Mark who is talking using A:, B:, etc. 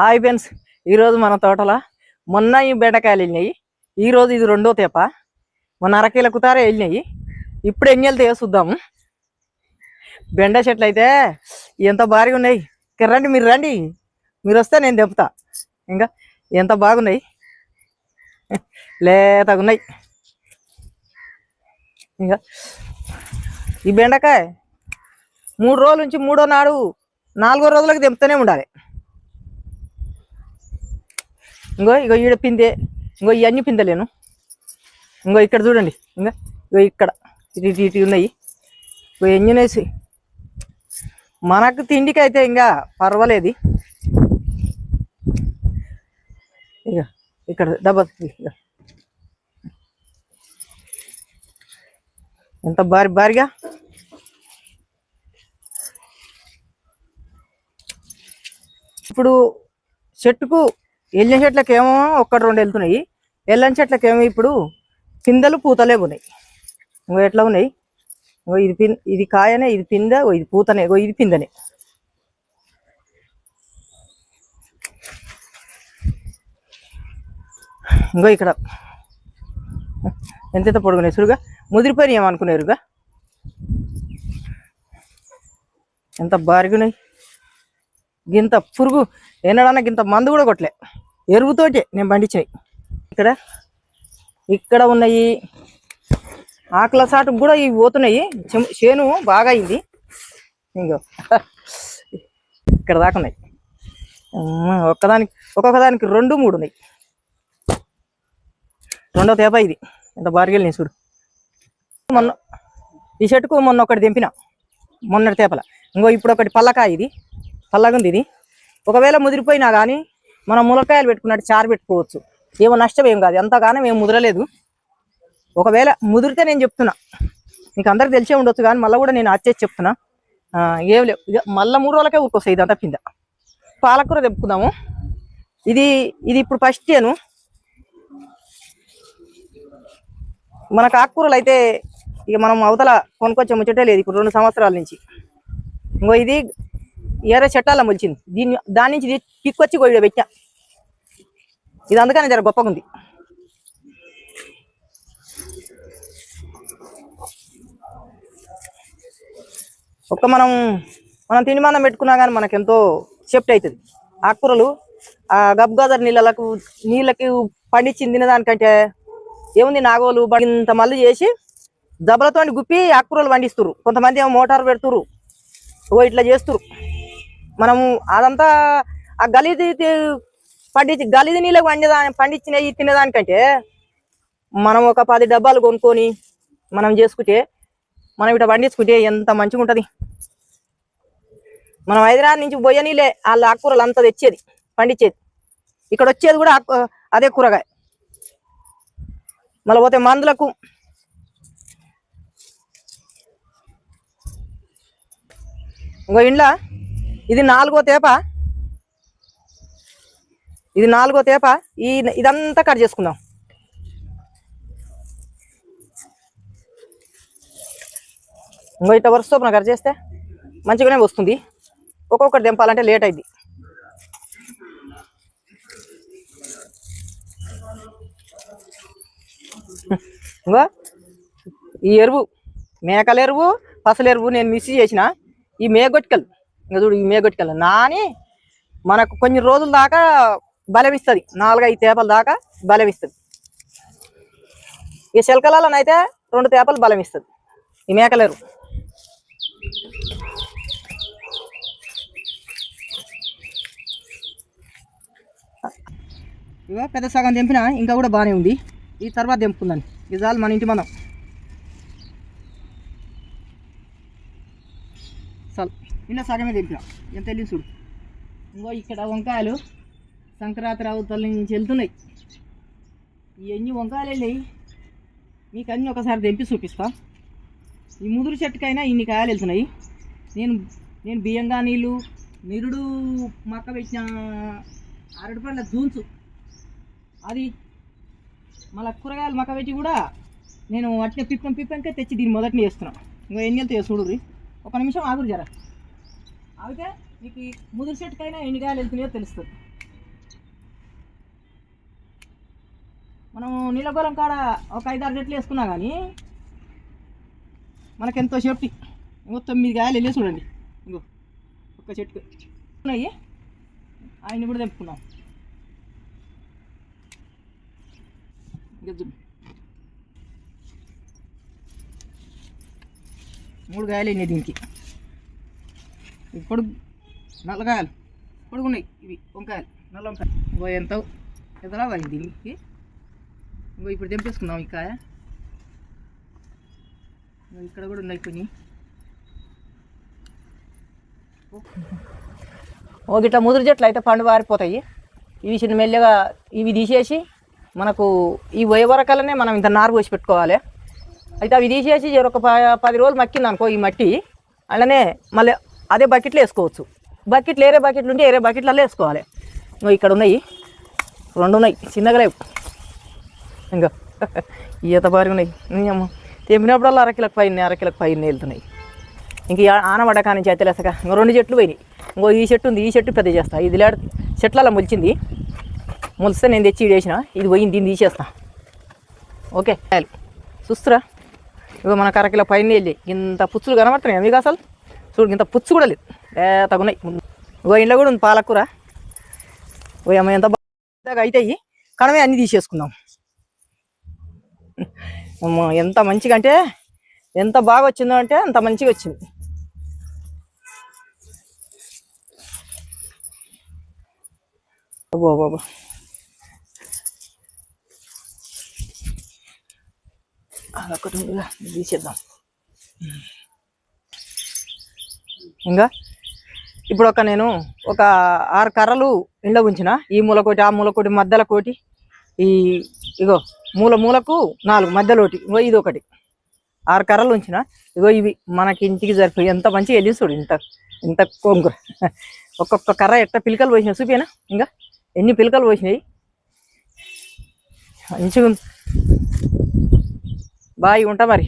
A: Hi friends ఈరోజు మన తోటలో మొన్న ఈ బెండకాయలు వెళ్ళినాయి. ఈరోజు ఇది రెండో తేప. మొన్న అరకీల కుతారే వెళ్ళినాయి. ఇప్పుడు ఎన్ని వెళ్తాయో చూద్దాము బెండ చెట్లు అయితే ఎంత భారీగా ఉన్నాయి. రండి మీరు రండి. మీరు వస్తే నేను తెంపుతా. ఇంకా ఎంత బాగున్నాయి. లేతగున్నాయి ఇంకా ఈ బెండకాయ మూడు రోజుల నుంచి మూడో నాడు నాలుగో రోజులకు తెంపుతూనే ఉండాలి. ఇంకో ఇగో ఈడ పిందే ఇంకో ఇవన్నీ పిందలేను. ఇంకో ఇక్కడ చూడండి ఇంకా ఇగో ఇక్కడ ఇటు ఇటు ఉన్నాయి. ఇంకో ఎన్ని ఉన్నాయి మనకు తిండికి అయితే ఇంకా పర్వాలేదు. ఇక ఇక్కడ డబ్బా ఎంత భారీ భారీగా? ఇప్పుడు చెట్టుకు ఎల్లిన చెట్లకేమో ఒక్కటి రెండు వెళ్తున్నాయి. ఎల్లని చెట్లకేమో ఇప్పుడు పిందెలు పూతలే ఉన్నాయి. ఇంకో ఎట్లా ఉన్నాయి? ఇంకో ఇది పిన్ ఇది కాయనే ఇది పిందె ఇది పూతనే ఇగో ఇది పిందెనే. ఇంకో ఇక్కడ. ఎంతెంత పొడుగునే సురుగా ముదిరిపోయిన ఏమనుకున్నారుగా ఎంత బారిగున్నాయి. గింత పురుగు. ఎన్నడానికి ఇంత మందు కూడా కొట్టలే. ఎరువుతోటే నేను పండించినాయి ఇక్కడ ఇక్కడ ఉన్నాయి ఆకుల సాటు కూడా ఇవి పోతున్నాయి. చేను బాగా అయింది. ఇంకో ఇక్కడ దాకా ఉన్నాయి. ఒక్కదానికి ఒక్కొక్క దానికి రెండు మూడు ఉన్నాయి. రెండో తేప ఇది. ఎంత బారిగెళ్ళి నేను చూడు. మొన్న ఈ చెట్టుకు మొన్న ఒకటి దింపిన మొన్నటి తేపల. ఇంకో ఇప్పుడు ఒకటి పల్లకాయ ఇది. పల్లగుంది ఇది. ఒకవేళ ముదిరిపోయినా కానీ మనం ములక్కాయలు పెట్టుకున్నట్టు చారు పెట్టుకోవచ్చు. ఏమో నష్టం ఏం కాదు. ఎంతగానో ఏం ముదరలేదు. ఒకవేళ ముదిరితే నేను చెప్తున్నా. మీకు అందరికి తెలిసే ఉండొచ్చు కానీ మళ్ళీ కూడా నేను వచ్చేసి చెప్తున్నా. ఏం లేవు. ఇక మళ్ళీ మూడు రోజులకే ఊరుకొస్తాయి ఇదంతా పింద. పాలకూర తెప్పుకుందాము ఇది ఇది ఇప్పుడు ఫస్ట్ చేను మనకు ఆకుకూరలు అయితే ఇక మనం అవతల కొనుక్కొచ్చే ముచ్చటే లేదు. ఇప్పుడు రెండు సంవత్సరాల నుంచి. ఇంకో ఇది ఏరే చెట్టాల మొలిచింది. దీన్ని దాని నుంచి పిక్కొచ్చి కొయ్య పెట్టా. ఇది అందుకని జర గొప్పగా ఉంది ఒక్క మనం మనం తినిమానం పెట్టుకున్నా కానీ మనకు ఎంతో సేఫ్టీ అవుతుంది ఆకుకూరలు ఆ గబ్గాదర్ నీళ్ళకు నీళ్ళకి పండించింది తినదానికంటే ఏముంది నాగోలు ఇంత మళ్ళీ చేసి దెబ్బలతో గుప్పి ఆకుకూరలు పండిస్తురు కొంతమంది ఏమో మోటార్ పెడుతురు ఓ ఇట్లా చేస్తురు మనం అదంతా ఆ గలీది పండించి గలీది నీళ్ళకు పండిదా పండించినవి తినేదానికంటే మనం ఒక పది డబ్బాలు కొనుక్కొని మనం చేసుకుంటే మనం ఇట్లా పండించుకుంటే ఎంత మంచిగా ఉంటుంది. మనం హైదరాబాద్ నుంచి పోయే నీళ్ళే వాళ్ళ ఆకుకూరలు అంతా తెచ్చేది పండించేది. ఇక్కడ వచ్చేది కూడా అదే కూరగాయ. మళ్ళీ పోతే మందులకు. ఇంకో ఇండ్ల ఇది నాలుగో తేప. ఇది నాలుగో తేప. ఈ ఇదంతా కట్ చేసుకుందాం. ఇంకో ఇట్లా వరుస చొప్పున కట్ చేస్తే మంచిగానే వస్తుంది. ఒక్కొక్కటి దింపాలంటే లేట్ అయింది ఇంకో ఈ ఎరువు మేకల ఎరువు పసల ఎరువు నేను మిస్ చేసిన. ఈ మేగొట్కలు ఇంకా చూడు ఈ మేగొట్టుకెళ్ళ నాని మనకు కొన్ని రోజుల దాకా బలమిస్తుంది నాలుగైదు తేపల దాకా బలమిస్తుంది ఈ చిలకలలోనైతే రెండు తేపలు బలం ఇస్తుంది ఈ మేకలేరు. ఎరువు పెద్ద సగం తెంపిన ఇంకా కూడా బాగానే ఉంది. ఈ తర్వాత దింపుకుందాన్ని ఇది చాలు మన ఇంటి మనం. చాలు ఇలా సగమే తెంపిన ఎంత వెళ్ళి చూడు. ఇంకో ఇక్కడ వంకాయలు సంక్రాంతి అవతల నుంచి వెళ్తున్నాయి. ఇవన్నీ వంకాయలు వెళ్ళాయి మీకు అన్నీ ఒకసారి తెంపి చూపిస్తా. ఈ ముదురు చెట్టుకైనా ఇన్ని కాయలు వెళ్తున్నాయి. నేను నేను బియ్యంగా నీళ్ళు నిరుడు మక్క పెట్టిన అరటి పండ్ల జూన్సు అది మళ్ళీ కూరగాయలు మక్క పెట్టి కూడా నేను అట్లా పిప్పం పిప్పంకే తెచ్చి దీన్ని మొదటిని చేస్తున్నాను ఇంకా ఎన్ని వెళ్తాయో రీ ఒక నిమిషం ఆగురు జర. ఆగితే మీకు ముదురు చెట్టుకైనా ఎండుగాయలు వెళ్తున్నాయో తెలుస్తుంది. మనం నీలగోళం కాడ ఒక ఐదు ఆరు రెట్లు వేసుకున్నా కానీ మనకెంతో సేఫ్టీ. ఇంకో తొమ్మిది గాయలు వెళ్ళి చూడండి. ఇంకో ఒక్క చెట్టు ఉన్నాయి. ఆయన్ని కూడా తెంపుకున్నాం ఇంకా మూడు గాయాలు అయినాయి దీనికి. ఇప్పుడు నల్లగాయలు పొడుగున్నాయి ఇవి వంకాయలు. నల్ల వంకాయలు. ఇంకో ఎంత అయింది దీనికి? ఇంకో ఇప్పుడు తెంపేసుకుందాం ఈ కాయ. ఇంకో ఇక్కడ కూడా ఉన్నాయి కొన్ని. ఒక ఇట్లా ముదురు చెట్లు అయితే పండు పారిపోతాయి. ఇవి చిన్న మెల్లగా ఇవి తీసేసి మనకు ఈ వరకలనే మనం ఇంత నారు పోసి పెట్టుకోవాలి. అయితే అవి తీసేసి ఒక ప- పది రోజులు మక్కింది అనుకో ఈ మట్టి. అలానే మళ్ళీ అదే బకెట్లో వేసుకోవచ్చు. బకెట్లు వేరే బకెట్లు ఉంటే వేరే బకెట్లలో వేసుకోవాలి. ఇంకో ఇక్కడ ఉన్నాయి. రెండు ఉన్నాయి. చిన్నగా లేవు. ఇంకా ఈత బారి ఉన్నాయి. అమ్మ. తెంపినప్పుడల్లా అరకిలకు పైన అరకిలకు పైన వెళ్తున్నాయి. ఇంక ఈ ఆనబడ్డ నుంచి అయితే లేసక ఇంకో రెండు చెట్లు పోయినాయి. ఇంకో ఈ చెట్టు ఉంది ఈ చెట్టు పెద్ద చేస్తా. ఇది లేడ చెట్లలో మొలిచింది. మొలిస్తే నేను తెచ్చి వేసిన ఇది పోయింది దీన్ని తీసేస్తా. ఓకే. చూస్తురా? ఇగో మన కరకిలో పైన వెళ్ళి ఇంత పుచ్చులు కనబడుతున్నాయి మీకు అసలు? చూడు ఇంత పుచ్చు కూడా లేదు. తగున్నాయి ఓ ఇంట్లో కూడా ఉంది పాలకూర. ఓ అమ్మ ఎంత బాగా అవుతాయి కడమే అన్నీ తీసేసుకుందాం. అమ్మ ఎంత మంచిగా అంటే ఎంత బాగా వచ్చిందో అంటే అంత మంచిగా వచ్చింది. అబ్బో బాబా అదొకటి ఉందిగా, తీసేద్దాం ఇంకా ఇప్పుడు ఒక నేను ఒక ఆరు కర్రలు ఎండ ఉంచిన ఈ మూలకోటి ఆ మూలకోటి మధ్యలో కోటి ఈ ఇగో మూల మూలకు నాలుగు మధ్యలో ఒకటి ఇగో ఇది ఒకటి ఆరు కర్రలు ఉంచిన ఇగో ఇవి మనకి ఇంటికి సరిపోయి ఎంత మంచిగా వెళ్ళి చూడు ఇంత ఇంత కొంగుర ఒక్కొక్క కర్ర ఎట్ట పిలకలు పోసినాయి చూపేనా ఇంకా ఎన్ని పిలకలు పోసినాయి మంచిగా బాయ్ ఉంటా మరి.